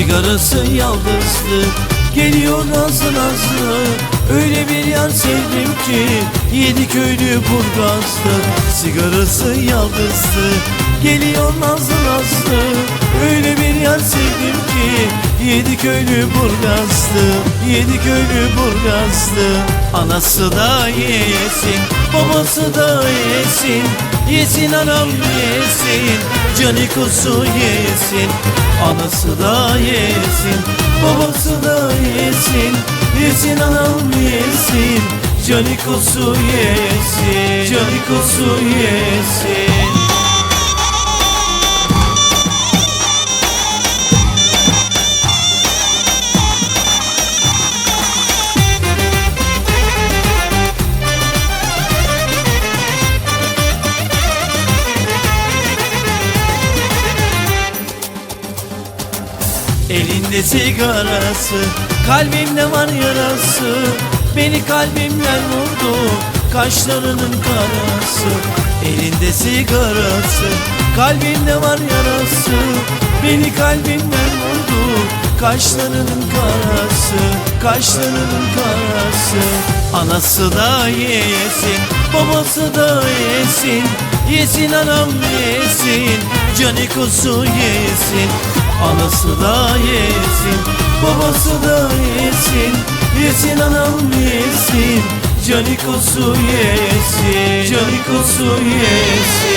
Sigarası yaldızlı. Geliyor nazlı nazlı. Öyle bir yar sevdim ki Yedi köylü burgazlı. Sigarası yaldızlı. Geliyor nazlı nazlı. Öyle bir yar sevdim ki Yedi köylü burgazlı. Yedi köylü burgazlı. Anası da yesin Babası da yesin Yesin anam yesin Canikosu yesin Anası da yesin Babası da yesin. Yesin anam yesin Canikosu yesin Canikosu yesin Elinde sigarası Kalbimde var yarası. Beni kalbimden vurdu Kaşlarının karası. Elinde sigarası Kalbimde var yarası. Beni kalbimden vurdu Kaşlarının karası. Kaşlarının karası. Anası da yesin Babası da yesin Yesin anam yesin Canikosu yesin Anası da yesin Babası da yesin Yesin anam yesin Canikosu yesin Canikosu yesin